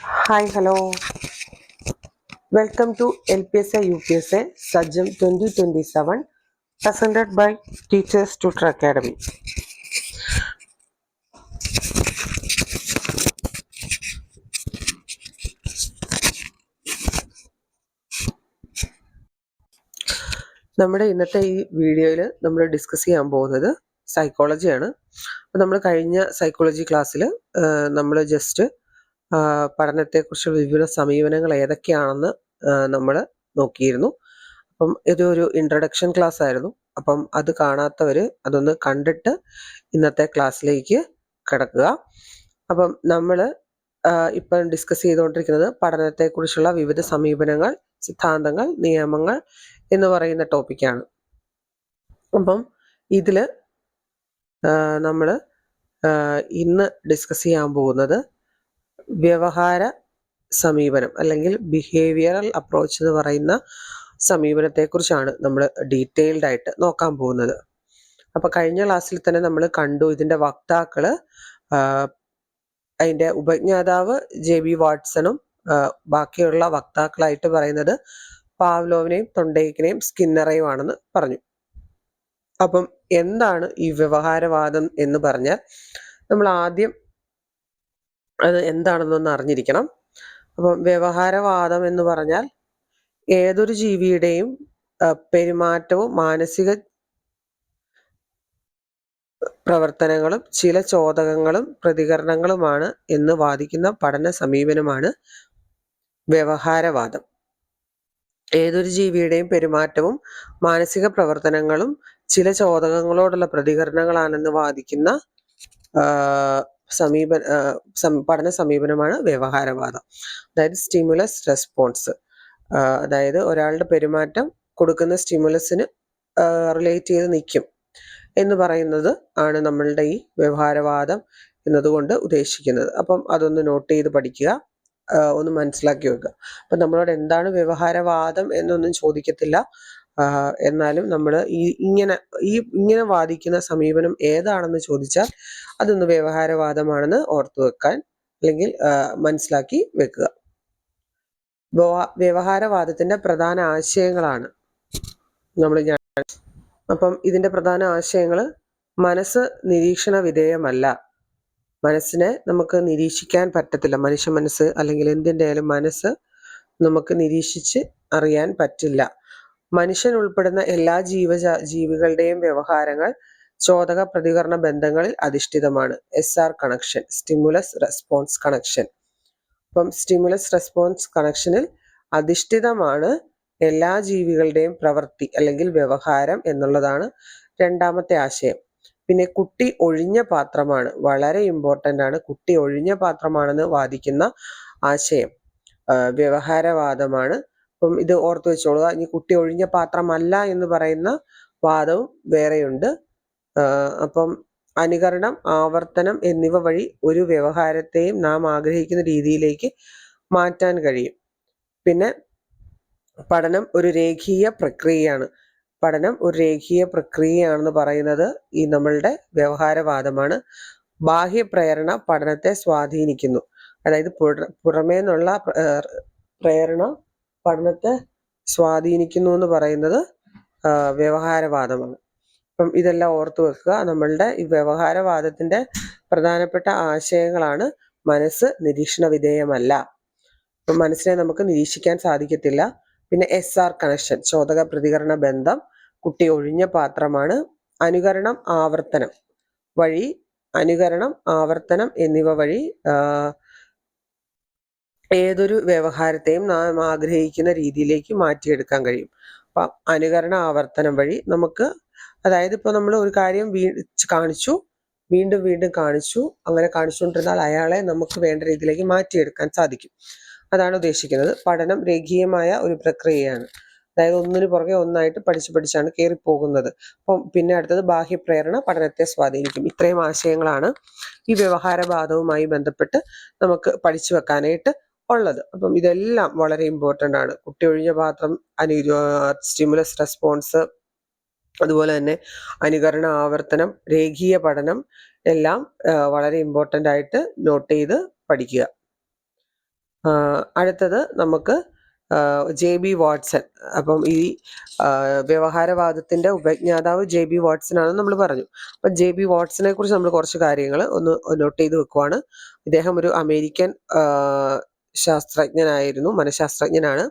Hi, P S A സജ്ജം UPSA Sajam 2027 presented by Teachers Tutor Academy. നമ്മുടെ ഇന്നത്തെ ഈ വീഡിയോയിൽ നമ്മൾ ഡിസ്കസ് ചെയ്യാൻ പോകുന്നത് സൈക്കോളജിയാണ് അപ്പോൾ നമ്മൾ കഴിഞ്ഞ സൈക്കോളജി ക്ലാസ്സിൽ നമ്മൾ ജസ്റ്റ് പഠനത്തെക്കുറിച്ചുള്ള വിവിധ സമീപനങ്ങൾ ഏതൊക്കെയാണെന്ന് നമ്മൾ നോക്കിയിരുന്നു. അപ്പം ഇതൊരു ഇൻട്രഡക്ഷൻ ക്ലാസ് ആയിരുന്നു. അപ്പം അത് കാണാത്തവർ അതൊന്ന് കണ്ടിട്ട് ഇന്നത്തെ ക്ലാസ്സിലേക്ക് കിടക്കുക. അപ്പം നമ്മൾ ഇപ്പം ഡിസ്കസ് ചെയ്തുകൊണ്ടിരിക്കുന്നത് പഠനത്തെക്കുറിച്ചുള്ള വിവിധ സമീപനങ്ങൾ സിദ്ധാന്തങ്ങൾ നിയമങ്ങൾ എന്ന് പറയുന്ന ടോപ്പിക്കാണ് അപ്പം ഇതിൽ നമ്മൾ ഇന്ന് ഡിസ്കസ് ചെയ്യാൻ പോകുന്നത് വ്യവഹാര സമീപനം അല്ലെങ്കിൽ ബിഹേവിയറൽ അപ്രോച്ച് എന്ന് പറയുന്ന സമീപനത്തെക്കുറിച്ചാണ് നമ്മൾ ഡീറ്റെയിൽഡ് ആയിട്ട് നോക്കാൻ പോകുന്നത്. അപ്പോൾ കഴിഞ്ഞ ക്ലാസ്സിൽ തന്നെ നമ്മൾ കണ്ടു ഇതിന്റെ വക്താക്കൾ അതിന്റെ ഉപജ്ഞാതാവ് ജെ ബി വാട്സണും ബാക്കിയുള്ള വക്താക്കളായിട്ട് പറയുന്നത് പാവ്ലോവിനെയും തൊണ്ടേക്കിനെയും സ്കിന്നറയും ആണെന്ന് പറഞ്ഞു. അപ്പം എന്താണ് ഈ വ്യവഹാരവാദം എന്ന് പറഞ്ഞാൽ നമ്മൾ ആദ്യം അത് എന്താണെന്നൊന്ന് അറിഞ്ഞിരിക്കണം. അപ്പം വ്യവഹാരവാദം എന്ന് പറഞ്ഞാൽ ഏതൊരു ജീവിയുടെയും പെരുമാറ്റവും മാനസിക പ്രവർത്തനങ്ങളും ചില ചോദകങ്ങളും പ്രതികരണങ്ങളുമാണ് എന്ന് വാദിക്കുന്ന പഠന സമീപനമാണ് വ്യവഹാരവാദം. ഏതൊരു ജീവിയുടെയും പെരുമാറ്റവും മാനസിക പ്രവർത്തനങ്ങളും ചില ചോദകങ്ങളോടുള്ള പ്രതികരണങ്ങളാണെന്ന് വാദിക്കുന്ന സമീപ പഠന സമീപനമാണ് വ്യവഹാരവാദം. അതായത് സ്റ്റിമുലസ് റെസ്പോൺസ്. അതായത് ഒരാളുടെ പെരുമാറ്റം കൊടുക്കുന്ന സ്റ്റിമുലസിന് റിലേറ്റ് ചെയ്ത് നിൽക്കും എന്ന് പറയുന്നത് ആണ് നമ്മളുടെ ഈ വ്യവഹാരവാദം എന്നതുകൊണ്ട് ഉദ്ദേശിക്കുന്നത്. അപ്പം അതൊന്ന് നോട്ട് ചെയ്ത് പഠിക്കുക ഒന്ന് മനസ്സിലാക്കി വെക്കുക. അപ്പം നമ്മളോട് എന്താണ് വ്യവഹാരവാദം എന്നൊന്നും ചോദിക്കത്തില്ല. എന്നാലും നമ്മൾ ഈ ഇങ്ങനെ ഈ ഇങ്ങനെ വാദിക്കുന്ന സമീപനം ഏതാണെന്ന് ചോദിച്ചാൽ അതൊന്ന് വ്യവഹാരവാദമാണെന്ന് ഓർത്തു വെക്കാൻ അല്ലെങ്കിൽ മനസ്സിലാക്കി വെക്കുക. വ്യവഹാരവാദത്തിന്റെ പ്രധാന ആശയങ്ങളാണ് നമ്മൾ ഞാൻ അപ്പം ഇതിന്റെ പ്രധാന ആശയങ്ങൾ മനസ്സ് നിരീക്ഷണ വിധേയമല്ല. മനസ്സിനെ നമുക്ക് നിരീക്ഷിക്കാൻ പറ്റത്തില്ല. മനുഷ്യ മനസ്സ് അല്ലെങ്കിൽ എന്തിന്റെ ആയാലും മനസ്സ് നമുക്ക് നിരീക്ഷിച്ച് അറിയാൻ പറ്റില്ല. മനുഷ്യൻ ഉൾപ്പെടുന്ന എല്ലാ ജീവ ജീവികളുടെയും വ്യവഹാരങ്ങൾ ചോദക പ്രതികരണ ബന്ധങ്ങളിൽ അധിഷ്ഠിതമാണ്. S R connection stimulus response connection അപ്പം സ്റ്റിമുലസ് റെസ്പോൺസ് കണക്ഷനിൽ അധിഷ്ഠിതമാണ് എല്ലാ ജീവികളുടെയും പ്രവൃത്തി അല്ലെങ്കിൽ വ്യവഹാരം എന്നുള്ളതാണ് രണ്ടാമത്തെ ആശയം. പിന്നെ കുട്ടി ഒഴിഞ്ഞ പാത്രമാണ് വളരെ ഇമ്പോർട്ടന്റ് ആണ്. കുട്ടി ഒഴിഞ്ഞ പാത്രമാണെന്ന് വാദിക്കുന്ന ആശയം വ്യവഹാരവാദമാണ്. അപ്പം ഇത് ഓർത്ത് വെച്ചോളുക. ഇനി കുട്ടി ഒഴിഞ്ഞ പാത്രമല്ല എന്ന് പറയുന്ന വാദവും വേറെയുണ്ട്. അപ്പം അനുകരണം ആവർത്തനം എന്നിവ വഴി ഒരു വ്യവഹാരത്തെയും നാം ആഗ്രഹിക്കുന്ന രീതിയിലേക്ക് മാറ്റാൻ കഴിയും. പിന്നെ പഠനം ഒരു രേഖീയ പ്രക്രിയയാണ്. പഠനം ഒരു രേഖീയ പ്രക്രിയയാണെന്ന് പറയുന്നത് ഈ നമ്മളുടെ വ്യവഹാരവാദമാണ്. ബാഹ്യ പ്രേരണ പഠനത്തെ സ്വാധീനിക്കുന്നു. അതായത് പുറമേ നിന്നുള്ള പ്രേരണ പഠനത്തെ സ്വാധീനിക്കുന്നു എന്ന് പറയുന്നത് വ്യവഹാരവാദമാണ്. അപ്പം ഇതെല്ലാം ഓർത്തു വെക്കുക നമ്മളുടെ ഈ വ്യവഹാരവാദത്തിന്റെ പ്രധാനപ്പെട്ട ആശയങ്ങളാണ് മനസ്സ് നിരീക്ഷണ വിധേയമല്ല. അപ്പം മനസ്സിനെ നമുക്ക് നിരീക്ഷിക്കാൻ സാധിക്കത്തില്ല. പിന്നെ എസ് ആർ കണക്ഷൻ ചോദക പ്രതികരണ ബന്ധം കുട്ടി ഒഴിഞ്ഞ പാത്രമാണ് അനുകരണം ആവർത്തനം വഴി അനുകരണം ആവർത്തനം എന്നിവ വഴി ഏതൊരു വ്യവഹാരത്തെയും നാം ആഗ്രഹിക്കുന്ന രീതിയിലേക്ക് മാറ്റിയെടുക്കാൻ കഴിയും. അപ്പം അനുകരണ ആവർത്തനം വഴി നമുക്ക് അതായത് ഇപ്പോൾ നമ്മൾ ഒരു കാര്യം വീ കാണിച്ചു വീണ്ടും വീണ്ടും കാണിച്ചു അങ്ങനെ കാണിച്ചുകൊണ്ടിരുന്നാൽ അയാളെ നമുക്ക് വേണ്ട രീതിയിലേക്ക് മാറ്റിയെടുക്കാൻ സാധിക്കും. അതാണ് ഉദ്ദേശിക്കുന്നത്. പഠനം രേഖീയമായ ഒരു പ്രക്രിയയാണ്. അതായത് ഒന്നിനു പുറകെ ഒന്നായിട്ട് പഠിച്ചു പഠിച്ചാണ് കയറിപ്പോകുന്നത്. അപ്പം പിന്നെ അടുത്തത് ബാഹ്യപ്രേരണ പഠനത്തെ സ്വാധീനിക്കും. ഇത്രയും ആശയങ്ങളാണ് ഈ വ്യവഹാരവാദവുമായി ബന്ധപ്പെട്ട് നമുക്ക് പഠിച്ചു വെക്കാനായിട്ട് ഉള്ളത്. അപ്പം ഇതെല്ലാം വളരെ ഇമ്പോർട്ടന്റ് ആണ്. കുട്ടി ഒഴിഞ്ഞ പാത്രം അനു സ്റ്റിമുലസ് റെസ്പോൺസ് അതുപോലെ തന്നെ അനുകരണ ആവർത്തനം രേഖീയ പഠനം എല്ലാം വളരെ ഇമ്പോർട്ടന്റ് ആയിട്ട് നോട്ട് ചെയ്ത് പഠിക്കുക. അടുത്തത് നമുക്ക് ജെ ബി വാട്സൺ അപ്പം ഈ വ്യവഹാരവാദത്തിന്റെ ഉപജ്ഞാതാവ് ജെ ബി വാട്സൺ ആണെന്ന് നമ്മൾ പറഞ്ഞു. അപ്പം ജെ ബി വാട്സനെ കുറിച്ച് നമ്മൾ കുറച്ച് കാര്യങ്ങൾ ഒന്ന് നോട്ട് ചെയ്ത് വെക്കുവാണ്. ഇദ്ദേഹം ഒരു അമേരിക്കൻ ശാസ്ത്രജ്ഞനായിരുന്നു മനഃശാസ്ത്രജ്ഞനാണ്.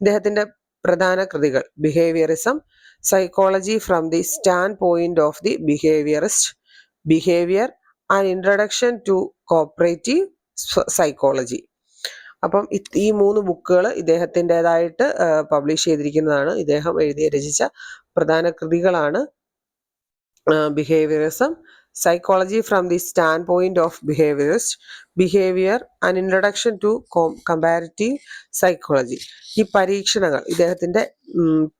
ഇദ്ദേഹത്തിന്റെ പ്രധാന കൃതികൾ behaviourism psychology from the standpoint of the behaviourist behaviour and introduction to cooperative psychology അപ്പം ഈ മൂന്ന് ബുക്കുകൾ ഇദ്ദേഹത്തിന്റെതായിട്ട് പബ്ലിഷ് ചെയ്തിരിക്കുന്നതാണ്. ഇദ്ദേഹം എഴുതി രചിച്ച പ്രധാന കൃതികളാണ് behaviourism psychology from the standpoint of behaviours behaviour and introduction to comparative psychology ഈ പരീക്ഷണങ്ങൾ ഇദ്ദേഹത്തിന്റെ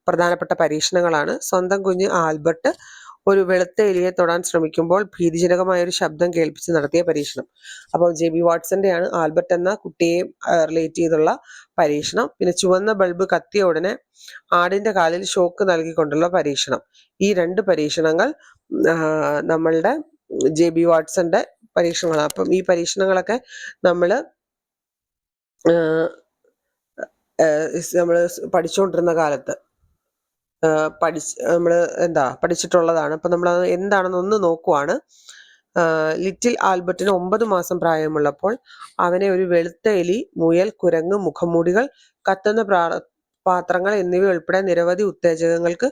പ്രധാനപ്പെട്ട പരീക്ഷണങ്ങളാണ് സ്വന്തം കുഞ്ഞ് ആൽബർട്ട് ഒരു വെളുത്ത എലിയെ തൊടാൻ ശ്രമിക്കുമ്പോൾ ഭീതിജനകമായ ഒരു ശബ്ദം കേൾപ്പിച്ച് നടത്തിയ പരീക്ഷണം. അപ്പോൾ ജെ ബി വാട്സന്റെയാണ് ആൽബർട്ട് എന്ന കുട്ടിയെ റിലേറ്റ് ചെയ്തുള്ള പരീക്ഷണം. പിന്നെ ചുവന്ന ബൾബ് കത്തിയ ഉടനെ ആടിന്റെ കാലിൽ ഷോക്ക് നൽകിക്കൊണ്ടുള്ള പരീക്ഷണം. ഈ രണ്ട് പരീക്ഷണങ്ങൾ നമ്മളുടെ ജെ ബി വാട്സന്റെ പരീക്ഷണങ്ങളാണ്. അപ്പം ഈ പരീക്ഷണങ്ങളൊക്കെ നമ്മൾ നമ്മൾ പഠിച്ചുകൊണ്ടിരുന്ന കാലത്ത് പഠിച്ച് നമ്മൾ എന്താ പഠിച്ചിട്ടുള്ളതാണ്. അപ്പം നമ്മൾ എന്താണെന്ന് ഒന്ന് നോക്കുവാണ്. ലിറ്റിൽ ആൽബർട്ടിന് ഒമ്പത് മാസം പ്രായമുള്ളപ്പോൾ അവനെ ഒരു വെളുത്ത എലി മുയൽ കുരങ്ങ് മുഖംമൂടികൾ കത്തുന്ന പാത്രങ്ങൾ എന്നിവ ഉൾപ്പെടെ നിരവധി ഉത്തേജകങ്ങൾക്ക്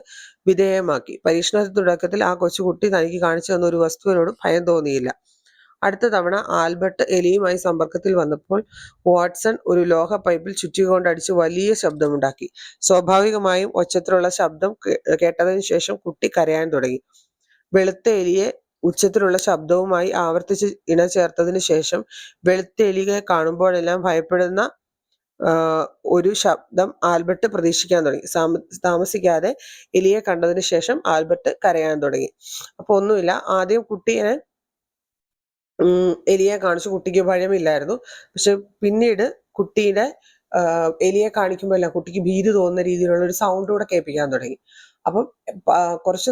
വിധേയമാക്കി. പരീക്ഷണത്തിന്റെ തുടക്കത്തിൽ ആ കൊച്ചുകുട്ടി തനിക്ക് കാണിച്ചു തന്ന ഒരു വസ്തുവിനോട് ഭയം തോന്നിയില്ല. അടുത്ത തവണ ആൽബർട്ട് എലിയുമായി സമ്പർക്കത്തിൽ വന്നപ്പോൾ വാട്സൺ ഒരു ലോഹ പൈപ്പിൽ ചുറ്റികൊണ്ട് അടിച്ച് വലിയ ശബ്ദമുണ്ടാക്കി. സ്വാഭാവികമായും ഒച്ചത്തിലുള്ള ശബ്ദം കേട്ടതിനു ശേഷം കുട്ടി കരയാൻ തുടങ്ങി. വെളുത്ത എലിയെ ഉച്ചത്തിലുള്ള ശബ്ദവുമായി ആവർത്തിച്ച് ഇണ ചേർത്തതിന് ശേഷം വെളുത്ത എലിയെ കാണുമ്പോഴെല്ലാം ഭയപ്പെടുന്ന ഒരു ശബ്ദം ആൽബർട്ട് പ്രതീക്ഷിക്കാൻ തുടങ്ങി. താമസിക്കാതെ എലിയെ കണ്ടതിന് ശേഷം ആൽബർട്ട് കരയാൻ തുടങ്ങി. അപ്പൊ ഒന്നുമില്ല ആദ്യം കുട്ടിയെ എലിയെ കാണിച്ചു. കുട്ടിക്ക് ഭയമില്ലായിരുന്നു. പക്ഷെ പിന്നീട് കുട്ടിയുടെ എലിയെ കാണിക്കുമ്പോൾ എല്ലാം കുട്ടിക്ക് ഭീതി തോന്നുന്ന രീതിയിലുള്ള ഒരു സൗണ്ട് കൂടെ കേൾപ്പിക്കാൻ തുടങ്ങി. അപ്പം കുറച്ച്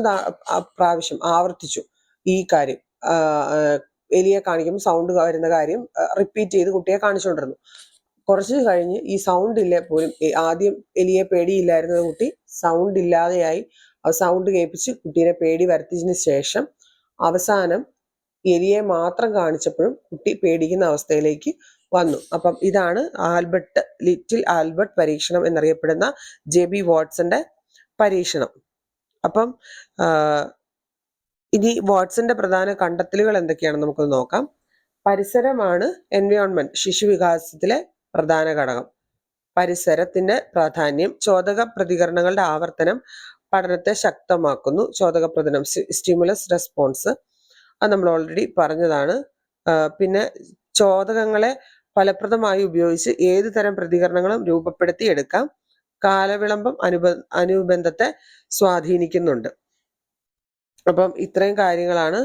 പ്രാവശ്യം ആവർത്തിച്ചു ഈ കാര്യം. എലിയെ കാണിക്കുമ്പോൾ സൗണ്ട് വരുന്ന കാര്യം റിപ്പീറ്റ് ചെയ്ത് കുട്ടിയെ കാണിച്ചുകൊണ്ടിരുന്നു. കുറച്ച് കഴിഞ്ഞ് ഈ സൗണ്ട് ഇല്ലേ പോലും ആദ്യം എലിയെ പേടിയില്ലായിരുന്ന കുട്ടി സൗണ്ട് ഇല്ലാതെയായി ആ സൗണ്ട് കേൾപ്പിച്ച് കുട്ടീനെ പേടി വരുത്തിയതിന് ശേഷം അവസാനം എലിയെ മാത്രം കാണിച്ചപ്പോഴും കുട്ടി പേടിക്കുന്ന അവസ്ഥയിലേക്ക് വന്നു. അപ്പം ഇതാണ് ആൽബർട്ട് ലിറ്റിൽ ആൽബർട്ട് പരീക്ഷണം എന്നറിയപ്പെടുന്ന ജെ ബി വാട്സന്റെ പരീക്ഷണം. അപ്പം ഇനി വാട്സന്റെ പ്രധാന കണ്ടെത്തലുകൾ എന്തൊക്കെയാണെന്ന് നമുക്ക് നോക്കാം. പരിസരമാണ് എൻവയോൺമെന്റ് ശിശു വികാസത്തിലെ പ്രധാന ഘടകം. പരിസരത്തിന്റെ പ്രാധാന്യം ചോദക പ്രതികരണങ്ങളുടെ ആവർത്തനം പഠനത്തെ ശക്തമാക്കുന്നു. ചോദക പ്രതികരണം സ്റ്റിമുലസ് റെസ്പോൺസ് അത് നമ്മൾ ഓൾറെഡി പറഞ്ഞതാണ്. പിന്നെ ചോദകങ്ങളെ ഫലപ്രദമായി ഉപയോഗിച്ച് ഏത് തരം പ്രതികരണങ്ങളും രൂപപ്പെടുത്തി എടുക്കാം. കാലവിളംബം അനുബ അനുബന്ധത്തെ സ്വാധീനിക്കുന്നുണ്ട്. അപ്പം ഇത്രയും കാര്യങ്ങളാണ്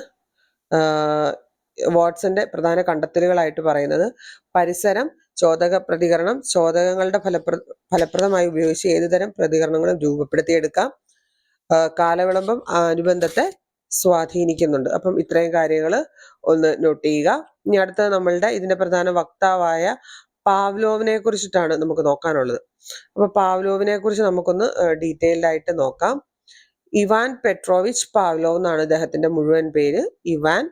വാട്സന്റെ പ്രധാന കണ്ടെത്തലുകളായിട്ട് പറയുന്നത്. പരിസരം ചോദക പ്രതികരണം ചോദകങ്ങളുടെ ഫലപ്ര ഫലപ്രദമായി ഉപയോഗിച്ച് ഏതുതരം പ്രതികരണങ്ങളും രൂപപ്പെടുത്തിയെടുക്കാം കാലവിളംബം അനുബന്ധത്തെ സ്വാധീനിക്കുന്നുണ്ട്. അപ്പം ഇത്രയും കാര്യങ്ങൾ ഒന്ന് നോട്ട് ചെയ്യുക. ഇനി അടുത്തത് നമ്മളുടെ ഇതിന്റെ പ്രധാന വക്താവായ പാവ്ലോവിനെ കുറിച്ചിട്ടാണ് നമുക്ക് നോക്കാനുള്ളത്. അപ്പൊ പാവ്ലോവിനെ കുറിച്ച് നമുക്കൊന്ന് ഡീറ്റെയിൽഡ് ആയിട്ട് നോക്കാം. ഇവാൻ പെട്രോവിച്ച് പാവ്ലോവ് എന്നാണ് അദ്ദേഹത്തിന്റെ മുഴുവൻ പേര്. Ivan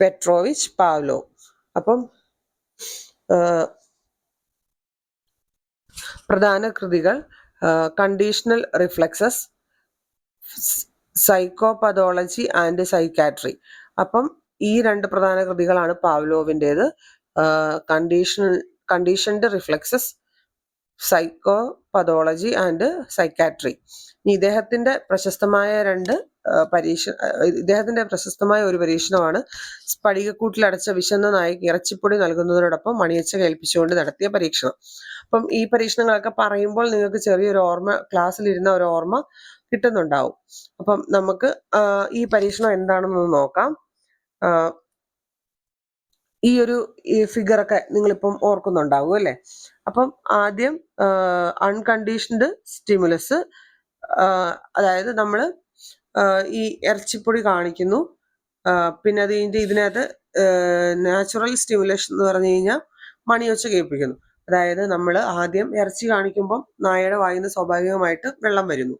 Petrovich Pavlov. അപ്പം പ്രധാന കൃതികൾ conditional reflexes psychopathology and psychiatry അപ്പം ഈ രണ്ട് പ്രധാന കൃതികളാണ് പാവ്ലോവിന്റെത്. Conditional conditioned reflexes psychopathology and psychiatry ഇനി ഇദ്ദേഹത്തിന്റെ പ്രശസ്തമായ രണ്ട് പരീക്ഷ ഇദ്ദേഹത്തിന്റെ പ്രശസ്തമായ ഒരു പരീക്ഷണമാണ്. സ്ഫടികക്കൂട്ടിൽ അടച്ച വിശന്ന നായക് ഇറച്ചിപ്പൊടി നൽകുന്നതിനോടൊപ്പം മണിയച്ച കേൾപ്പിച്ചുകൊണ്ട് നടത്തിയ പരീക്ഷണം. അപ്പം ഈ പരീക്ഷണങ്ങളൊക്കെ പറയുമ്പോൾ നിങ്ങൾക്ക് ചെറിയൊരു ഓർമ്മ ക്ലാസ്സിലിരുന്ന ഒരു ഓർമ്മ കിട്ടുന്നുണ്ടാവും. അപ്പം നമുക്ക് ഈ പരീക്ഷണം എന്താണെന്ന് നോക്കാം. ഈ ഒരു ഒക്കെ നിങ്ങളിപ്പം ഓർക്കുന്നുണ്ടാവും അല്ലെ? അപ്പം ആദ്യം അൺകണ്ടീഷൻഡ് സ്റ്റിമുലസ് അതായത് നമ്മൾ ഈ ഇറച്ചിപ്പൊടി കാണിക്കുന്നു. പിന്നെ അത് കഴിഞ്ഞിട്ട് ഇതിനകത്ത് നാച്ചുറൽ സ്റ്റിമുലേഷൻ എന്ന് പറഞ്ഞു കഴിഞ്ഞാൽ മണിയൊച്ച കേൾപ്പിക്കുന്നു. അതായത് നമ്മൾ ആദ്യം ഇറച്ചി കാണിക്കുമ്പം നായയുടെ വായിൽ നിന്ന് സ്വാഭാവികമായിട്ട് വെള്ളം വരുന്നു.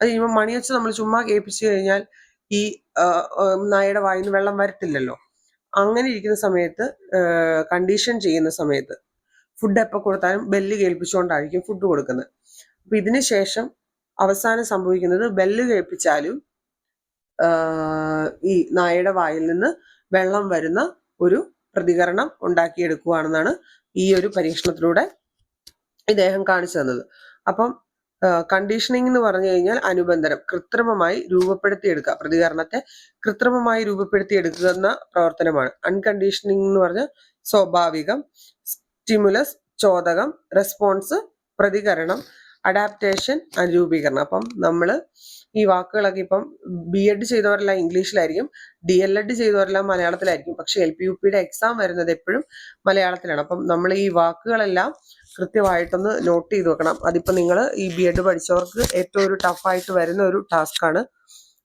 അത് കഴിയുമ്പോൾ മണിയൊച്ച നമ്മൾ ചുമ്മാ കേൾപ്പിച്ചു കഴിഞ്ഞാൽ ഈ നായയുടെ വായിൽ നിന്ന് വെള്ളം വരത്തില്ലല്ലോ. അങ്ങനെ ഇരിക്കുന്ന സമയത്ത് കണ്ടീഷൻ ചെയ്യുന്ന സമയത്ത് ഫുഡ് എപ്പോൾ കൊടുത്താലും ബെല്ല് കേൾപ്പിച്ചുകൊണ്ടായിരിക്കും ഫുഡ് കൊടുക്കുന്നത്. അപ്പം ഇതിന് ശേഷം അവസാനം സംഭവിക്കുന്നത് ബെല്ല് കേൾപ്പിച്ചാലും ഈ നായയുടെ വായിൽ നിന്ന് വെള്ളം വരുന്ന ഒരു പ്രതികരണം ഉണ്ടാക്കിയെടുക്കുകയാണെന്നാണ് ഈ ഒരു പരീക്ഷണത്തിലൂടെ ഇദ്ദേഹം കാണിച്ചു തന്നത്. അപ്പം കണ്ടീഷനിങ് എന്ന് പറഞ്ഞു കഴിഞ്ഞാൽ അനുബന്ധനം കൃത്രിമമായി രൂപപ്പെടുത്തിയെടുക്കുക. പ്രതികരണത്തെ കൃത്രിമമായി രൂപപ്പെടുത്തിയെടുക്കുന്ന പ്രവർത്തനമാണ്. അൺകണ്ടീഷനിങ് എന്ന് പറഞ്ഞാൽ സ്വാഭാവികം സ്റ്റിമുലസ് ചോദകം റെസ്പോൺസ് പ്രതികരണം അഡാപ്റ്റേഷൻ അനുരൂപീകരണം അപ്പം നമ്മൾ ഈ വാക്കുകളൊക്കെ ഇപ്പം ബി എഡ് ചെയ്തവരെല്ലാം ഇംഗ്ലീഷിലായിരിക്കും ഡി എൽ എഡ് ചെയ്തവരെല്ലാം മലയാളത്തിലായിരിക്കും. പക്ഷെ എൽ പി യു പിയുടെ എക്സാം വരുന്നത് എപ്പോഴും മലയാളത്തിലാണ്. അപ്പം നമ്മൾ ഈ വാക്കുകളെല്ലാം കൃത്യമായിട്ടൊന്ന് നോട്ട് ചെയ്ത് വെക്കണം. അതിപ്പോൾ നിങ്ങൾ ഈ ബി എഡ് പഠിച്ചവർക്ക് ഏറ്റവും ഒരു ടഫായിട്ട് വരുന്ന ഒരു ടാസ്ക്കാണ്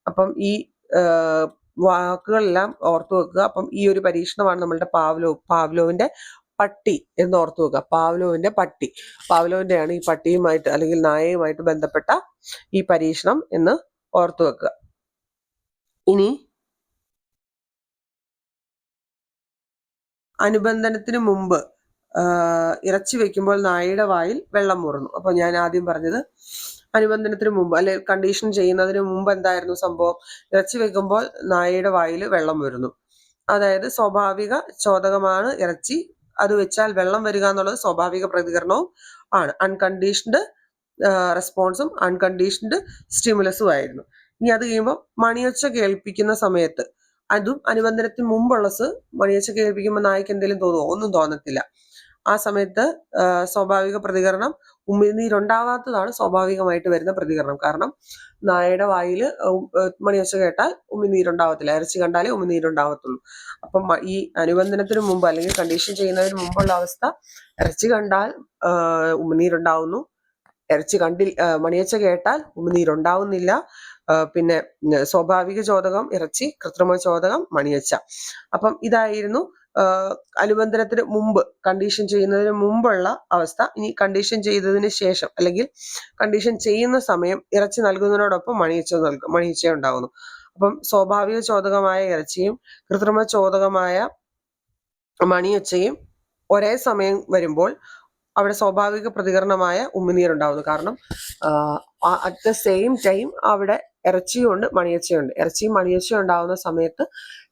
അപ്പം ഈ വാക്കുകളെല്ലാം ഓർത്തു വെക്കുക. അപ്പം ഈ ഒരു പരീക്ഷണമാണ് നമ്മളുടെ പാവ്ലോ പാവ്ലോവിന്റെ പട്ടി എന്ന് ഓർത്തു വെക്കുക. പാവ്ലോവിന്റെ പട്ടി. പാവ്ലോവിന്റെയാണ് ഈ പട്ടിയുമായിട്ട് അല്ലെങ്കിൽ നായയുമായിട്ട് ബന്ധപ്പെട്ട ഈ പരീക്ഷണം എന്ന് ഓർത്തു വെക്കുക. ഇനി അനുബന്ധനത്തിന് മുമ്പ് ഇറച്ചി വെക്കുമ്പോൾ നായയുടെ വായിൽ വെള്ളം മുറുന്നു. അപ്പൊ ഞാൻ ആദ്യം പറഞ്ഞത് അനുബന്ധനത്തിന് മുമ്പ് അല്ലെ കണ്ടീഷൻ ചെയ്യുന്നതിന് മുമ്പ് എന്തായിരുന്നു സംഭവം? ഇറച്ചി വെക്കുമ്പോൾ നായയുടെ വായിൽ വെള്ളം വരുന്നു അതായത് സ്വാഭാവിക ചോദകമാണ് ഇറച്ചി അത് വെച്ചാൽ വെള്ളം വരിക എന്നുള്ളത് സ്വാഭാവിക പ്രതികരണവും ആണ്. അൺകണ്ടീഷൻഡ് റെസ്പോൺസും അൺകണ്ടീഷൻഡ് സ്റ്റിമുലസും ആയിരുന്നു. ഇനി അത് കഴിയുമ്പോൾ മണിയൊച്ച കേൾപ്പിക്കുന്ന സമയത്ത് അതും അനുബന്ധനത്തിന് മുമ്പുള്ളത് മണിയൊച്ച കേൾപ്പിക്കുമ്പോൾ നായ്ക്ക് എന്തെങ്കിലും തോന്നുമോ ഒന്നും തോന്നത്തില്ല. ആ സമയത്ത് സ്വാഭാവിക പ്രതികരണം ഉമിനീരുണ്ടാവാത്തതാണ് സ്വാഭാവികമായിട്ട് വരുന്ന പ്രതികരണം. കാരണം നായയുടെ വായിൽ മണിയൊച്ച കേട്ടാൽ ഉമിനീരുണ്ടാവത്തില്ല ഇറച്ചി കണ്ടാലേ ഉമിനീരുണ്ടാവത്തുള്ളൂ അപ്പം ഈ അനുബന്ധനത്തിന് മുമ്പ് അല്ലെങ്കിൽ കണ്ടീഷൻ ചെയ്യുന്നതിന് മുമ്പുള്ള അവസ്ഥ ഇറച്ചി കണ്ടാൽ ഉമ്മിനീരുണ്ടാവുന്നു ഇറച്ചി കണ്ടിൽ മണിയച്ച കേട്ടാൽ ഉമിനീരുണ്ടാവുന്നില്ല പിന്നെ സ്വാഭാവിക ചോദകം ഇറച്ചി കൃത്രിമ ചോദകം മണിയച്ച അപ്പം ഇതായിരുന്നു അനുബന്ധനത്തിന് മുമ്പ് കണ്ടീഷൻ ചെയ്യുന്നതിന് മുമ്പുള്ള അവസ്ഥ ഇനി കണ്ടീഷൻ ചെയ്തതിന് ശേഷം അല്ലെങ്കിൽ കണ്ടീഷൻ ചെയ്യുന്ന സമയം ഇറച്ചി നൽകുന്നതിനോടൊപ്പം മണിയച്ച നൽകും മണിയച്ച ഉണ്ടാകുന്നു അപ്പം സ്വാഭാവിക ചോദകമായ ഇറച്ചിയും കൃത്രിമ ചോദകമായ മണിയച്ചയും ഒരേ സമയം വരുമ്പോൾ അവിടെ സ്വാഭാവിക പ്രതികരണമായ ഉമിനീരുണ്ടാവുന്നു. കാരണം അറ്റ് ദ സെയിം ടൈം അവിടെ ഇറച്ചിയുണ്ട് മണിയച്ചയുണ്ട് ഇറച്ചിയും മണിയച്ചയും ഉണ്ടാവുന്ന സമയത്ത്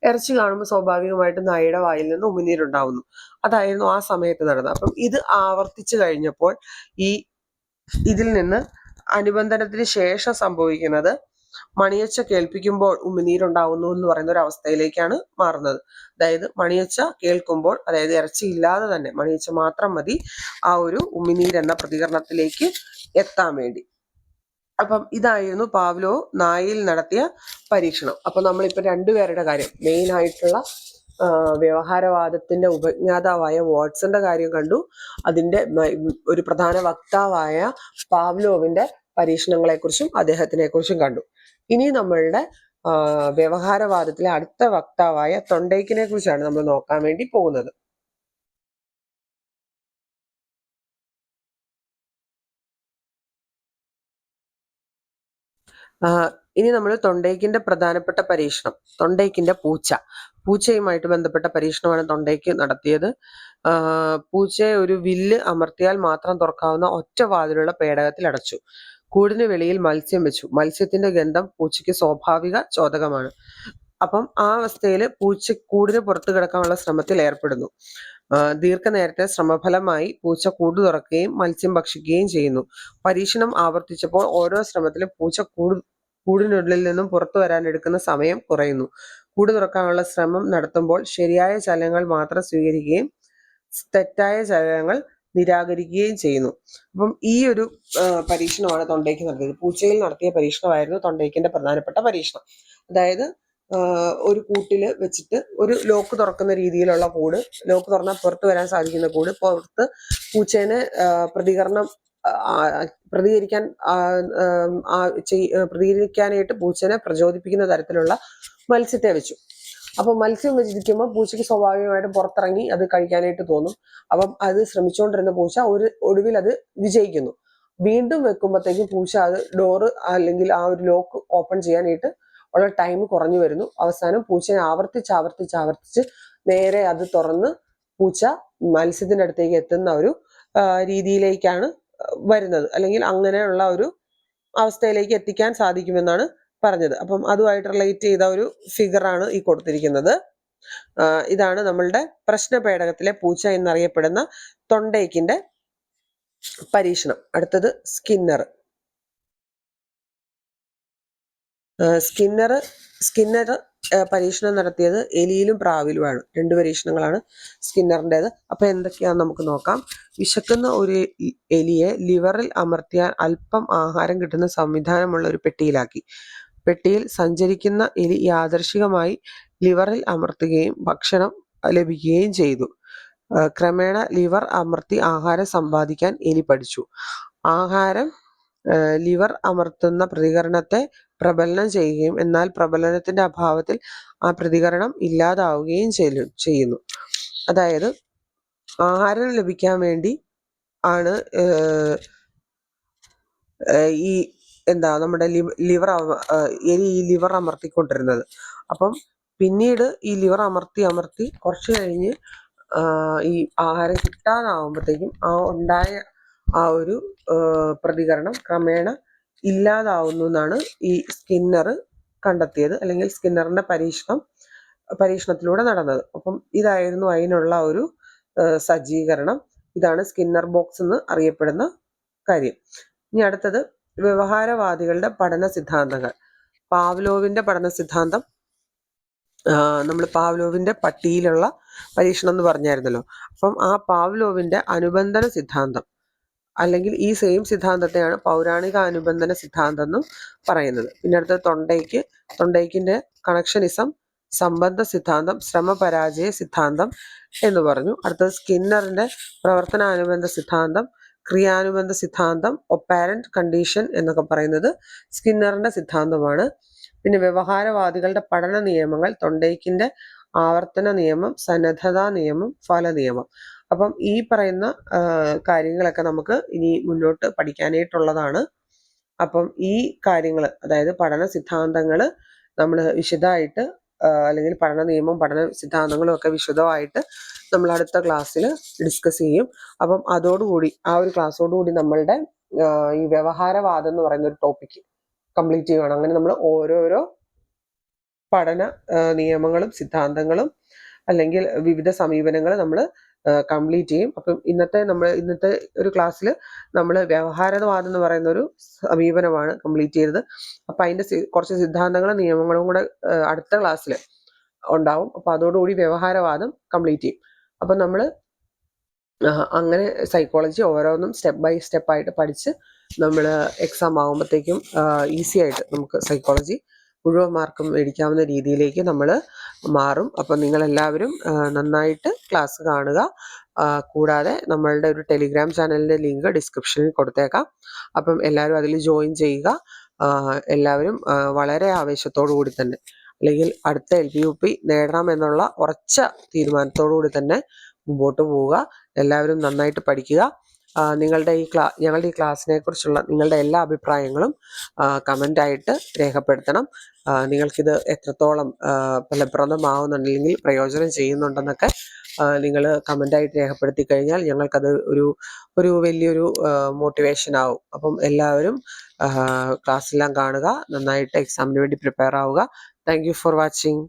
ഇറച്ചി കാണുമ്പോൾ സ്വാഭാവികമായിട്ടും നായയുടെ വായിൽ നിന്ന് ഉമിനീരുണ്ടാവുന്നു. അതായിരുന്നു ആ സമയത്ത് നടന്നത്. അപ്പം ഇത് ആവർത്തിച്ചു കഴിഞ്ഞപ്പോൾ ഈ ഇതിൽ നിന്ന് അനുബന്ധനത്തിന് ശേഷം സംഭവിക്കുന്നത് മണിയച്ച കേൾപ്പിക്കുമ്പോൾ ഉമിനീരുണ്ടാവുന്നു എന്ന് പറയുന്ന ഒരു അവസ്ഥയിലേക്കാണ് മാറുന്നത്. അതായത് മണിയച്ച കേൾക്കുമ്പോൾ അതായത് ഇറച്ചി ഇല്ലാതെ തന്നെ മണിയച്ച മാത്രം മതി ആ ഒരു ഉമിനീർ എന്ന പ്രതികരണത്തിലേക്ക് എത്താൻ വേണ്ടി. അപ്പം ഇതായിരുന്നു പാവ്ലോ നായിൽ നടത്തിയ പരീക്ഷണം. അപ്പൊ നമ്മളിപ്പോ രണ്ടുപേരുടെ കാര്യം മെയിൻ ആയിട്ടുള്ള ആ, വ്യവഹാരവാദത്തിന്റെ ഉപജ്ഞാതാവായ വാട്സന്റെ കാര്യം കണ്ടു. അതിന്റെ ഒരു പ്രധാന വക്താവായ പാവ്ലോവിന്റെ പരീക്ഷണങ്ങളെക്കുറിച്ചും അദ്ദേഹത്തിനെ കുറിച്ചും കണ്ടു. ഇനി നമ്മളുടെ വ്യവഹാരവാദത്തിലെ അടുത്ത വക്താവായ തൊണ്ടൈക്കിനെ കുറിച്ചാണ് നമ്മൾ നോക്കാൻ വേണ്ടി പോകുന്നത്. ഇനി നമ്മൾ തൊണ്ടയ്ക്കിന്റെ പ്രധാനപ്പെട്ട പരീക്ഷണം തൊണ്ടയ്ക്കിന്റെ പൂച്ച. പൂച്ചയുമായിട്ട് ബന്ധപ്പെട്ട പരീക്ഷണമാണ് തൊണ്ടയ്ക്ക് നടത്തിയത്. പൂച്ചയെ ഒരു വില്ല് അമർത്തിയാൽ മാത്രം തുറക്കാവുന്ന ഒറ്റ വാതിലുള്ള പേടകത്തിൽ അടച്ചു. കൂടിന് വെളിയിൽ മത്സ്യം വെച്ചു. മത്സ്യത്തിന്റെ ഗന്ധം പൂച്ചയ്ക്ക് സ്വാഭാവിക ചോദകമാണ്. അപ്പം ആ അവസ്ഥയിൽ പൂച്ച കൂടിന് പുറത്തു കിടക്കാനുള്ള ശ്രമത്തിൽ ഏർപ്പെടുന്നു. ദീർഘനേരത്തെ ശ്രമഫലമായി പൂച്ച കൂട് തുറക്കുകയും മത്സ്യം ഭക്ഷിക്കുകയും ചെയ്യുന്നു. പരീക്ഷണം ആവർത്തിച്ചപ്പോൾ ഓരോ ശ്രമത്തിലും പൂച്ച കൂട് കൂടിനുള്ളിൽ നിന്നും പുറത്തു വരാൻ എടുക്കുന്ന സമയം കുറയുന്നു. കൂട് തുറക്കാനുള്ള ശ്രമം നടത്തുമ്പോൾ ശരിയായ ചലനങ്ങൾ മാത്രം സ്വീകരിക്കുകയും തെറ്റായ ചലനങ്ങൾ നിരാകരിക്കുകയും ചെയ്യുന്നു. അപ്പം ഈ ഒരു പരീക്ഷണമാണ് തൊണ്ടയ്ക്ക് നടത്തിയത് പൂച്ചയിൽ നടത്തിയ പരീക്ഷണമായിരുന്നു തൊണ്ടയ്ക്കിന്റെ പ്രധാനപ്പെട്ട പരീക്ഷണം. അതായത് ഒരു കൂട്ടിൽ വെച്ചിട്ട് ഒരു ലോക്ക് തുറക്കുന്ന രീതിയിലുള്ള കൂട്. ലോക്ക് തുറന്നാൽ പുറത്ത് വരാൻ സാധിക്കുന്ന കൂട്. പുറത്ത് പൂച്ചേനെ പ്രതികരണം പ്രതികരിക്കാൻ പ്രതികരിക്കാനായിട്ട് പൂച്ചനെ പ്രചോദിപ്പിക്കുന്ന തരത്തിലുള്ള മത്സ്യത്തെ വെച്ചു. അപ്പം മത്സ്യം വെച്ചിരിക്കുമ്പോൾ പൂച്ചയ്ക്ക് സ്വാഭാവികമായിട്ടും പുറത്തിറങ്ങി അത് കഴിക്കാനായിട്ട് തോന്നും. അപ്പം അത് ശ്രമിച്ചുകൊണ്ടിരുന്ന പൂച്ച ഒരു ഒടുവിൽ അത് വിജയിക്കുന്നു. വീണ്ടും വെക്കുമ്പോഴത്തേക്കും പൂച്ച അത് ഡോറ് അല്ലെങ്കിൽ ആ ഒരു ലോക്ക് ഓപ്പൺ ചെയ്യാനായിട്ട് ഉള്ള ടൈം കുറഞ്ഞു വരുന്നു. അവസാനം പൂച്ചയെ ആവർത്തിച്ച് ആവർത്തിച്ച് ആവർത്തിച്ച് നേരെ അത് തുറന്ന് പൂച്ച മത്സ്യത്തിന്റെ അടുത്തേക്ക് എത്തുന്ന ഒരു രീതിയിലേക്കാണ് വരുന്നത്. അല്ലെങ്കിൽ അങ്ങനെയുള്ള ഒരു അവസ്ഥയിലേക്ക് എത്തിക്കാൻ സാധിക്കുമെന്നാണ് പറഞ്ഞത്. അപ്പം അതുമായിട്ട് റിലേറ്റ് ചെയ്ത ഒരു ഫിഗറാണ് ഈ കൊടുത്തിരിക്കുന്നത്. ഇതാണ് നമ്മളുടെ പ്രശ്നപേടകത്തിലെ പൂച്ച എന്നറിയപ്പെടുന്ന തൊണ്ടേക്കിന്റെ പരീക്ഷണം. അടുത്തത് സ്കിന്നർ. സ്കിന്നർ സ്കിന്നർ പരീക്ഷണം നടത്തിയത് എലിയിലും പ്രാവിലുമാണ്. രണ്ട് പരീക്ഷണങ്ങളാണ് സ്കിന്നറിന്റെത്. അപ്പോൾ എന്തൊക്കെയാണെന്ന് നമുക്ക് നോക്കാം. വിശക്കുന്ന ഒരു എലിയെ ലിവറിൽ അമർത്തിയാൽ അല്പം ആഹാരം കിട്ടുന്ന സംവിധാനമുള്ള ഒരു പെട്ടിയിലാക്കി. പെട്ടിയിൽ സഞ്ചരിക്കുന്ന എലി യാദർശികമായി ലിവറിൽ അമർത്തുകയും ഭക്ഷണം ലഭിക്കുകയും ചെയ്തു. ക്രമേണ ലിവർ അമർത്തി ആഹാരം സമ്പാദിക്കാൻ എലി പഠിച്ചു. ആഹാരം ലിവർ അമർത്തുന്ന പ്രതികരണത്തെ പ്രബലനം ചെയ്യുകയും എന്നാൽ പ്രബലനത്തിന്റെ അഭാവത്തിൽ ആ പ്രതികരണം ഇല്ലാതാവുകയും ചെയ്യുന്നു. അതായത് ആഹാരം ലഭിക്കാൻ വേണ്ടി ആണ് ഈ എന്താ നമ്മുടെ ലിവർ എലി ഈ ലിവർ അമർത്തിക്കൊണ്ടിരുന്നത്. അപ്പം പിന്നീട് ഈ ലിവർ അമർത്തി അമർത്തി കുറച്ച് കഴിഞ്ഞ് ഈ ആഹാരം കിട്ടാതാവുമ്പോഴത്തേക്കും ആ ഉണ്ടായ ആ ഒരു പ്രതികരണം ക്രമേണ ഇല്ലാതാവുന്നു എന്നാണ് ഈ സ്കിന്നർ കണ്ടെത്തിയത് അല്ലെങ്കിൽ സ്കിന്നറിന്റെ പരീക്ഷണം പരീക്ഷണത്തിലൂടെ നടന്നത്. അപ്പം ഇതായിരുന്നു അതിനുള്ള ഒരു സജ്ജീകരണം. ഇതാണ് സ്കിന്നർ ബോക്സ് എന്ന് അറിയപ്പെടുന്ന കാര്യം. ഇനി അടുത്തത് വ്യവഹാരവാദികളുടെ പഠന സിദ്ധാന്തങ്ങൾ. പാവ്ലോവിന്റെ പഠന സിദ്ധാന്തം നമ്മൾ പാവ്ലോവിന്റെ പട്ടിയിലുള്ള പരീക്ഷണം എന്ന് പറഞ്ഞായിരുന്നല്ലോ. അപ്പം ആ പാവ്ലോവിന്റെ അനുബന്ധന സിദ്ധാന്തം അല്ലെങ്കിൽ ഈ സെയിം സിദ്ധാന്തത്തെയാണ് പൗരാണിക അനുബന്ധന സിദ്ധാന്തം എന്നും പറയുന്നത്. പിന്നെ അടുത്ത തൊണ്ടയ്ക്ക്. തൊണ്ടയ്ക്കിന്റെ കണക്ഷനിസം സംബന്ധ സിദ്ധാന്തം ശ്രമപരാജയ സിദ്ധാന്തം എന്ന് പറഞ്ഞു. അടുത്തത് സ്കിന്നറിന്റെ പ്രവർത്തനാനുബന്ധ സിദ്ധാന്തം ക്രിയാനുബന്ധ സിദ്ധാന്തം ഒപ്പാരന്റ് കണ്ടീഷൻ എന്നൊക്കെ പറയുന്നത് സ്കിന്നറിന്റെ സിദ്ധാന്തമാണ്. പിന്നെ വ്യവഹാരവാദികളുടെ പഠന നിയമങ്ങൾ തൊണ്ടയ്ക്കിന്റെ ആവർത്തന നിയമം സന്നദ്ധതാ നിയമം ഫല നിയമം അപ്പം ഈ പറയുന്ന കാര്യങ്ങളൊക്കെ നമുക്ക് ഇനി മുന്നോട്ട് പഠിക്കാനായിട്ടുള്ളതാണ്. അപ്പം ഈ കാര്യങ്ങൾ അതായത് പഠന സിദ്ധാന്തങ്ങൾ നമ്മൾ വിശദമായിട്ട് അല്ലെങ്കിൽ പഠന നിയമം പഠന സിദ്ധാന്തങ്ങളും ഒക്കെ വിശദമായിട്ട് നമ്മൾ അടുത്ത ക്ലാസ്സിൽ ഡിസ്കസ് ചെയ്യും. അപ്പം അതോടുകൂടി ആ ഒരു ക്ലാസ്സോടുകൂടി നമ്മളുടെ ഈ വ്യവഹാരവാദം എന്ന് പറയുന്ന ഒരു ടോപ്പിക്ക് കംപ്ലീറ്റ് ചെയ്യുകയാണ് അങ്ങനെ നമ്മൾ ഓരോരോ പഠന നിയമങ്ങളും സിദ്ധാന്തങ്ങളും അല്ലെങ്കിൽ വിവിധ സമീപനങ്ങൾ നമ്മൾ കംപ്ലീറ്റ് ചെയ്യും. അപ്പം ഇന്നത്തെ നമ്മൾ ഇന്നത്തെ ഒരു ക്ലാസ്സിൽ നമ്മൾ വ്യവഹാരവാദം എന്ന് പറയുന്ന ഒരു സമീപനമാണ് കംപ്ലീറ്റ് ചെയ്തത്. അപ്പം അതിന്റെ കുറച്ച് സിദ്ധാന്തങ്ങളും നിയമങ്ങളും കൂടെ അടുത്ത ക്ലാസ്സിൽ ഉണ്ടാവും. അപ്പം അതോടുകൂടി വ്യവഹാരവാദം കംപ്ലീറ്റ് ചെയ്യും. അപ്പം നമ്മൾ അങ്ങനെ സൈക്കോളജി ഓരോന്നും സ്റ്റെപ്പ് ബൈ സ്റ്റെപ്പായിട്ട് പഠിച്ച് നമ്മൾ എക്സാം ആകുമ്പോഴത്തേക്കും ഈസി ആയിട്ട് നമുക്ക് സൈക്കോളജി മുഴുവൻ മാർക്കും മേടിക്കാവുന്ന രീതിയിലേക്ക് നമ്മൾ മാറും. അപ്പം നിങ്ങളെല്ലാവരും നന്നായിട്ട് ക്ലാസ് കാണുക. കൂടാതെ നമ്മളുടെ ഒരു ടെലിഗ്രാം ചാനലിന്റെ ലിങ്ക് ഡിസ്ക്രിപ്ഷനിൽ കൊടുത്തേക്കാം. അപ്പം എല്ലാവരും അതിൽ ജോയിൻ ചെയ്യുക. എല്ലാവരും വളരെ ആവേശത്തോടു കൂടി തന്നെ അല്ലെങ്കിൽ അടുത്ത എൽ പി യു പി നേടണം എന്നുള്ള ഉറച്ച തീരുമാനത്തോടു കൂടി തന്നെ മുമ്പോട്ട് പോവുക. എല്ലാവരും നന്നായിട്ട് പഠിക്കുക. നിങ്ങളുടെ ഈ ക്ലാ ഞങ്ങളുടെ ഈ ക്ലാസ്സിനെ കുറിച്ചുള്ള നിങ്ങളുടെ എല്ലാ അഭിപ്രായങ്ങളും കമന്റായിട്ട് രേഖപ്പെടുത്തണം. നിങ്ങൾക്കിത് എത്രത്തോളം ഫലപ്രദമാവുന്നുണ്ടെങ്കിൽ പ്രയോജനം ചെയ്യുന്നുണ്ടെന്നൊക്കെ നിങ്ങൾ കമന്റായിട്ട് രേഖപ്പെടുത്തി കഴിഞ്ഞാൽ ഞങ്ങൾക്കത് ഒരു ഒരു വലിയൊരു മോട്ടിവേഷൻ ആവും. അപ്പം എല്ലാവരും ക്ലാസ്സെല്ലാം കാണുക നന്നായിട്ട് എക്സാമിന് വേണ്ടി പ്രിപ്പയർ ആവുക. Thank for watching